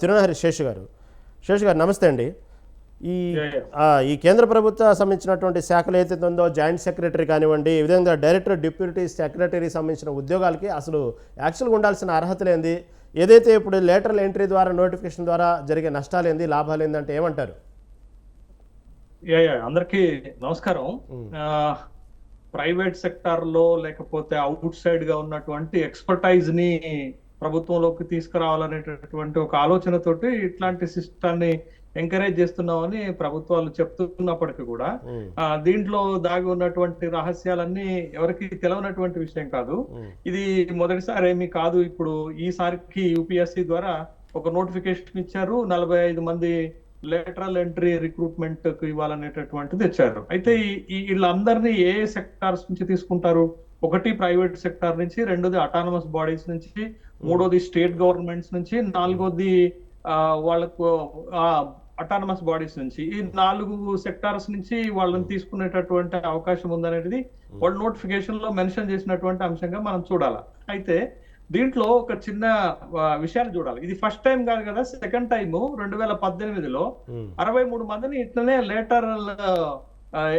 తిరునహరి శేషు గారు. శేషు గారు నమస్తే అండి. ఈ ఈ కేంద్ర ప్రభుత్వ సంబంధించినటువంటి శాఖలు ఏదైతే ఉందో జాయింట్ సెక్రటరీ కానివ్వండి ఈ విధంగా డైరెక్టర్ డిప్యూటీ సెక్రటరీ సంబంధించిన ఉద్యోగాలకి అసలు యాక్చువల్గా ఉండాల్సిన అర్హతలు ఏంది ఏదైతే ఇప్పుడు లేటరల్ ఎంట్రీ ద్వారా నోటిఫికేషన్ ద్వారా జరిగే నష్టాలు ఏంది లాభాలు ఏంది అంటే ఏమంటారు? అందరికి నమస్కారం. ప్రైవేట్ సెక్టార్లో లేకపోతే అవుట్ సైడ్గా ఉన్నటువంటి ఎక్స్పర్టైజ్ని ప్రభుత్వంలోకి తీసుకురావాలనేటటువంటి ఒక ఆలోచనతోటి ఇట్లాంటి సిస్టాన్ని ఎంకరేజ్ చేస్తున్నామని ప్రభుత్వాలు చెప్తున్నప్పటికీ కూడా దీంట్లో దాగి ఉన్నటువంటి రహస్యాలన్నీ ఎవరికి తెలవనటువంటి విషయం కాదు. ఇది మొదటిసారి ఏమీ కాదు. ఇప్పుడు ఈసారికి యూపీఎస్సి ద్వారా ఒక నోటిఫికేషన్ ఇచ్చారు. నలభై ఐదు మంది లేటరల్ ఎంట్రీ రిక్రూట్మెంట్కు ఇవ్వాలనేటటువంటిది ఇచ్చారు. అయితే ఈ వీళ్ళందరినీ ఏ సెక్టార్స్ నుంచి తీసుకుంటారు? ఒకటి ప్రైవేట్ సెక్టార్ నుంచి రెండోది అటానమస్ బాడీస్ నుంచి మూడోది స్టేట్ గవర్నమెంట్స్ నుంచి నాలుగోది ఆ, వాళ్ళకు అటానమస్ బాడీస్ నుంచి. ఈ నాలుగు సెక్టార్స్ నుంచి వాళ్ళని తీసుకునేటటువంటి అవకాశం ఉందనేది వాళ్ళు నోటిఫికేషన్లో మెన్షన్ చేసినటువంటి అంశంగా మనం చూడాలి. అయితే దీంట్లో ఒక చిన్న విషయాన్ని చూడాలి. ఇది ఫస్ట్ టైం కాదు కదా సెకండ్ టైం రెండు వేల పద్దెనిమిదిలో అరవై మూడు మందిని ఇట్లనే లేటర్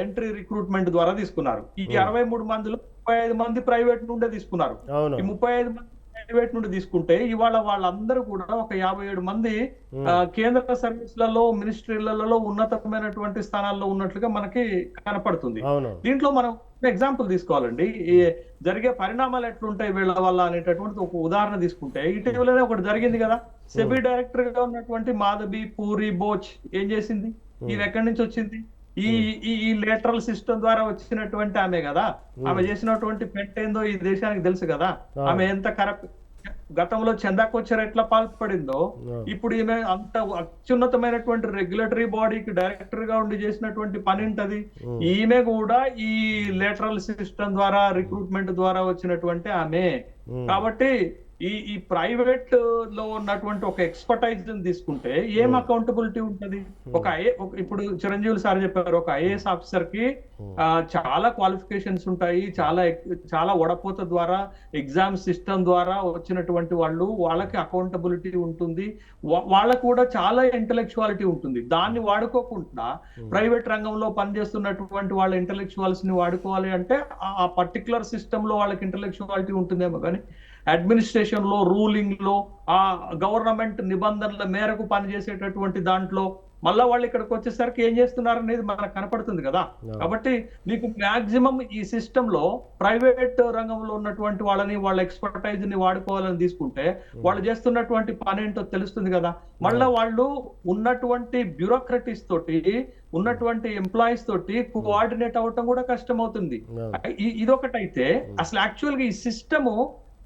ఎంట్రీ రిక్రూట్మెంట్ ద్వారా తీసుకున్నారు. ఈ అరవై మూడు మందిలో ముప్పై ఐదు మంది ప్రైవేట్ నుండే తీసుకున్నారు. ఈ ముప్పై ఐదు మంది ప్రైవేట్ నుండి తీసుకుంటే ఇవాళ వాళ్ళందరూ కూడా ఒక యాభై ఏడు మంది కేంద్ర సర్వీసులలో మినిస్ట్రీలలో ఉన్నతమైనటువంటి స్థానాల్లో ఉన్నట్లుగా మనకి కనపడుతుంది. దీంట్లో మనం ఎగ్జాంపుల్ తీసుకోవాలండి. ఈ జరిగే పరిణామాలు ఎట్లుంటాయి వీళ్ళ వల్ల అనేటటువంటి ఒక ఉదాహరణ తీసుకుంటే ఇటీవలనే ఒకటి జరిగింది కదా. సెబీ డైరెక్టర్గా ఉన్నటువంటి మాధవి పూరి బోచ్ ఏం చేసింది? ఈమె ఎక్కడి నుంచి వచ్చింది? ఈ ఈ ఈ లేటరల్ సిస్టమ్ ద్వారా వచ్చినటువంటి ఆమె కదా. ఆమె చేసినటువంటి పెంట ఏందో ఈ దేశానికి తెలుసు కదా. ఆమె ఎంత కరప్ట్ గతంలో చందాకొచ్చర్ ఎట్లా పాల్పడిందో ఇప్పుడు ఈమె అంత అత్యున్నతమైనటువంటి రెగ్యులేటరీ బాడీకి డైరెక్టర్గా ఉండి చేసినటువంటి పని ఉంటది ఈమె కూడా ఈ లేటరల్ సిస్టమ్ ద్వారా రిక్రూట్మెంట్ ద్వారా వచ్చినటువంటి ఆమె. కాబట్టి ఈ ఈ ప్రైవేట్లో ఉన్నటువంటి ఒక ఎక్స్పర్టైజ్ తీసుకుంటే ఏం అకౌంటబిలిటీ ఉంటది? ఒక ఐఏ ఇప్పుడు చిరంజీవి సార్ చెప్పారు ఒక ఐఏఎస్ ఆఫీసర్కి ఆ, చాలా క్వాలిఫికేషన్స్ ఉంటాయి చాలా చాలా వడపోత ద్వారా ఎగ్జామ్ సిస్టమ్ ద్వారా వచ్చినటువంటి వాళ్ళు వాళ్ళకి అకౌంటబిలిటీ ఉంటుంది. వాళ్ళకు కూడా చాలా ఇంటలెక్చువాలిటీ ఉంటుంది. దాన్ని వాడుకోకుండా ప్రైవేట్ రంగంలో పనిచేస్తున్నటువంటి వాళ్ళ ఇంటలెక్చువల్స్ని వాడుకోవాలి అంటే ఆ- ఆ పర్టికులర్ సిస్టమ్లో వాళ్ళకి ఇంటలెక్చువాలిటీ ఉంటుందేమో కానీ అడ్మినిస్ట్రేషన్లో రూలింగ్లో ఆ గవర్నమెంట్ నిబంధనల మేరకు పనిచేసేటటువంటి దాంట్లో మళ్ళా వాళ్ళు ఇక్కడికి వచ్చేసరికి ఏం చేస్తున్నారు అనేది మనకు కనపడుతుంది కదా. కాబట్టి నీకు మాక్సిమం ఈ సిస్టమ్లో ప్రైవేట్ రంగంలో ఉన్నటువంటి వాళ్ళని వాళ్ళ ఎక్స్పర్టైజ్ని వాడుకోవాలని తీసుకుంటే వాళ్ళు చేస్తున్నటువంటి పని ఏంటో తెలుస్తుంది కదా. మళ్ళా వాళ్ళు ఉన్నటువంటి బ్యూరోక్రటీస్ తోటి ఉన్నటువంటి ఎంప్లాయీస్ తోటి కోఆర్డినేట్ అవటం కూడా కష్టం అవుతుంది ఇదొకటైతే అసలు యాక్చువల్గా ఈ system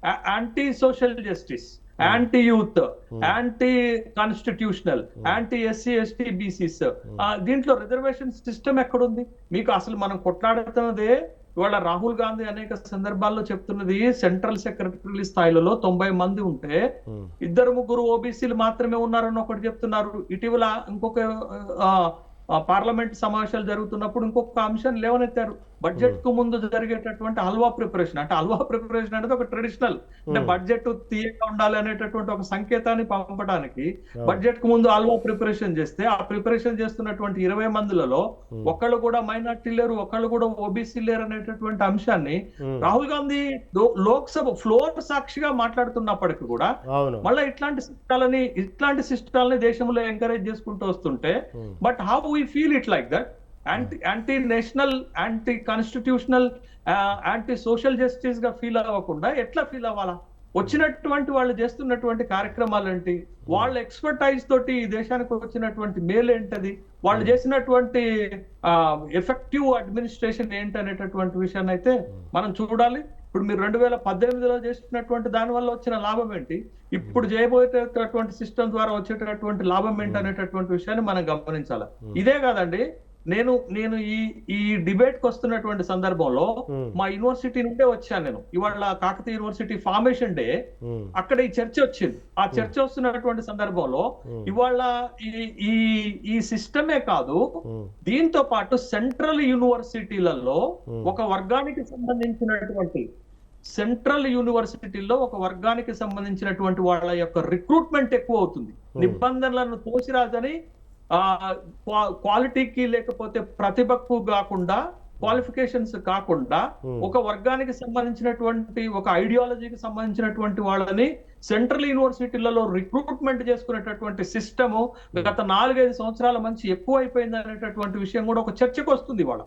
anti social justice anti youth anti constitutional anti SC ST BCs దీంట్లో రిజర్వేషన్ సిస్టమ్ ఎక్కడుంది? మీకు అసలు మనం కొట్లాడుతున్నదే ఇవాళ రాహుల్ గాంధీ అనేక సందర్భాల్లో చెప్తున్నది సెంట్రల్ సెక్రటరీ స్థాయిలలో తొంభై మంది ఉంటే ఇద్దరు ముగ్గురు ఓబీసీలు మాత్రమే ఉన్నారని ఒకటి చెప్తున్నారు. ఇటీవల ఇంకొక పార్లమెంట్ సమావేశాలు జరుగుతున్నప్పుడు ఇంకొక అంశాన్ని లేవనెత్తారు. బడ్జెట్కు ముందు జరిగేటటువంటి హల్వా ప్రిపరేషన్ అంటే హల్వా ప్రిపరేషన్ అనేది ఒక ట్రెడిషనల్. అంటే బడ్జెట్ తీయగా ఉండాలి అనేటటువంటి ఒక సంకేతాన్ని పంపడానికి బడ్జెట్కు ముందు హల్వా ప్రిపరేషన్ చేస్తే ఆ ప్రిపరేషన్ చేస్తున్నటువంటి ఇరవై మందిలలో ఒకళ్ళు కూడా మైనార్టీ లేరు ఒకళ్ళు కూడా ఓబీసీ లేరు అనేటటువంటి అంశాన్ని రాహుల్ గాంధీ లోక్సభ ఫ్లోర్ సాక్షిగా మాట్లాడుతున్నప్పటికీ కూడా మళ్ళీ ఇట్లాంటి సిస్టాలని ఇట్లాంటి సిస్టాలని దేశంలో ఎంకరేజ్ చేసుకుంటూ వస్తుంటే but how we feel it like that? Anti anti national anti constitutional anti social జస్టిస్గా feel అవ్వకుండా ఎట్లా ఫీల్ అవ్వాలా? వచ్చినటువంటి వాళ్ళు చేస్తున్నటువంటి కార్యక్రమాలు ఏంటి వాళ్ళ ఎక్స్పర్టైజ్ తోటి ఈ దేశానికి వచ్చినటువంటి మేలు ఏంటది వాళ్ళు చేసినటువంటి ఎఫెక్టివ్ అడ్మినిస్ట్రేషన్ ఏంటి అనేటటువంటి విషయాన్ని అయితే మనం చూడాలి. ఇప్పుడు మీరు రెండు వేల పద్దెనిమిదిలో చేసినటువంటి దాని వల్ల వచ్చిన లాభం ఏంటి ఇప్పుడు చేయబోయేటటువంటి సిస్టమ్ ద్వారా వచ్చేటటువంటి లాభం ఏంటి అనేటటువంటి విషయాన్ని మనం గమనించాలి. ఇదే కాదండి నేను నేను ఈ ఈ డిబేట్కి వస్తున్నటువంటి సందర్భంలో మా యూనివర్సిటీ నుండే వచ్చాను నేను. ఇవాళ కాకతీయ యూనివర్సిటీ ఫార్మేషన్ డే. అక్కడ ఈ చర్చ వచ్చింది. ఆ చర్చ వస్తున్నటువంటి సందర్భంలో ఇవాళ ఈ ఈ సిస్టమే కాదు దీంతో పాటు సెంట్రల్ యూనివర్సిటీలలో ఒక వర్గానికి సంబంధించినటువంటి సెంట్రల్ యూనివర్సిటీలో ఒక వర్గానికి సంబంధించినటువంటి వాళ్ళ యొక్క రిక్రూట్మెంట్ ఎక్కువ అవుతుంది. నిబంధనలను క్వా- క్వాలిటీకి లేకపోతే ప్రతిభకు కాకుండా క్వాలిఫికేషన్స్ కాకుండా ఒక వర్గానికి సంబంధించినటువంటి ఒక ఐడియాలజీకి సంబంధించినటువంటి వాళ్ళని సెంట్రల్ యూనివర్సిటీలలో రిక్రూట్మెంట్ చేసుకునేటటువంటి సిస్టమ్ గత నాలుగైదు సంవత్సరాల మంచి ఎక్కువ అయిపోయింది అనేటటువంటి విషయం కూడా ఒక చర్చకు వస్తుంది వాళ్ళ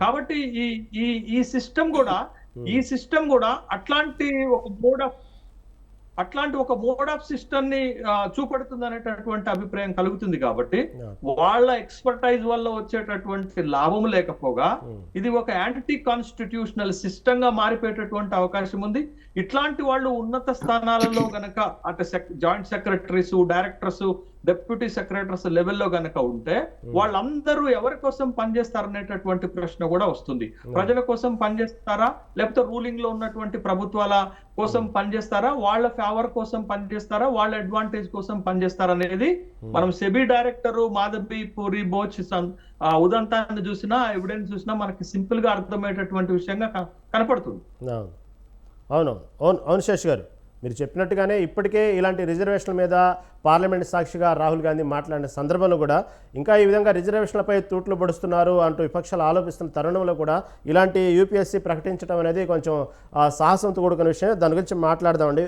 కాబట్టి ఈ ఈ ఈ సిస్టమ్ కూడా ఈ సిస్టమ్ కూడా అట్లాంటి ఒక మోడ్ ఆఫ్ అట్లాంటి ఒక మోడ్ ఆఫ్ సిస్టమ్ని చూపెడుతుంది అనేటటువంటి అభిప్రాయం కలుగుతుంది కాబట్టి వాళ్ళ ఎక్స్పర్టైజ్ వల్ల వచ్చేటటువంటి లాభం లేకపోగా ఇది ఒక యాంటీ కాన్స్టిట్యూషనల్ సిస్టమ్గా మారిపోయేటటువంటి అవకాశం ఉంది. ఇట్లాంటి వాళ్ళు ఉన్నత స్థానాలలో గనక అంటే joint secretaries directors deputy secretaries లెవెల్లో గనక ఉంటే వాళ్ళందరూ ఎవరి కోసం పనిచేస్తారనేటటువంటి ప్రశ్న కూడా వస్తుంది. ప్రజల కోసం పనిచేస్తారా? లేకపోతే రూలింగ్లో ఉన్నటువంటి ప్రభుత్వాల కోసం పనిచేస్తారా? వాళ్ళ ఫేవర్ కోసం పనిచేస్తారా? వాళ్ళ అడ్వాంటేజ్ కోసం పనిచేస్తారా అనేది మనం సెబీ డైరెక్టర్ మాధవి పూరి బోచ్ ఉదంతాన్ని చూసినా ఎవిడెన్స్ చూసినా మనకి సింపుల్గా అర్థమయ్యేటటువంటి విషయంగా కనపడుతుంది. అవును. అవును. అవును శశి గారు. మీరు చెప్పినట్టుగానే ఇప్పటికే ఇలాంటి రిజర్వేషన్ల మీద పార్లమెంట్ సాక్షిగా రాహుల్ గాంధీ మాట్లాడిన సందర్భంలో కూడా ఇంకా ఈ విధంగా రిజర్వేషన్లపై తూట్లు పడుస్తున్నారు అంటూ విపక్షాలు ఆలోపిస్తున్న తరుణంలో కూడా ఇలాంటి యూపీఎస్సీ ప్రకటించడం అనేది కొంచెం సాహసంతో కూడుకున్న విషయం దాని గురించి మాట్లాడదామండి.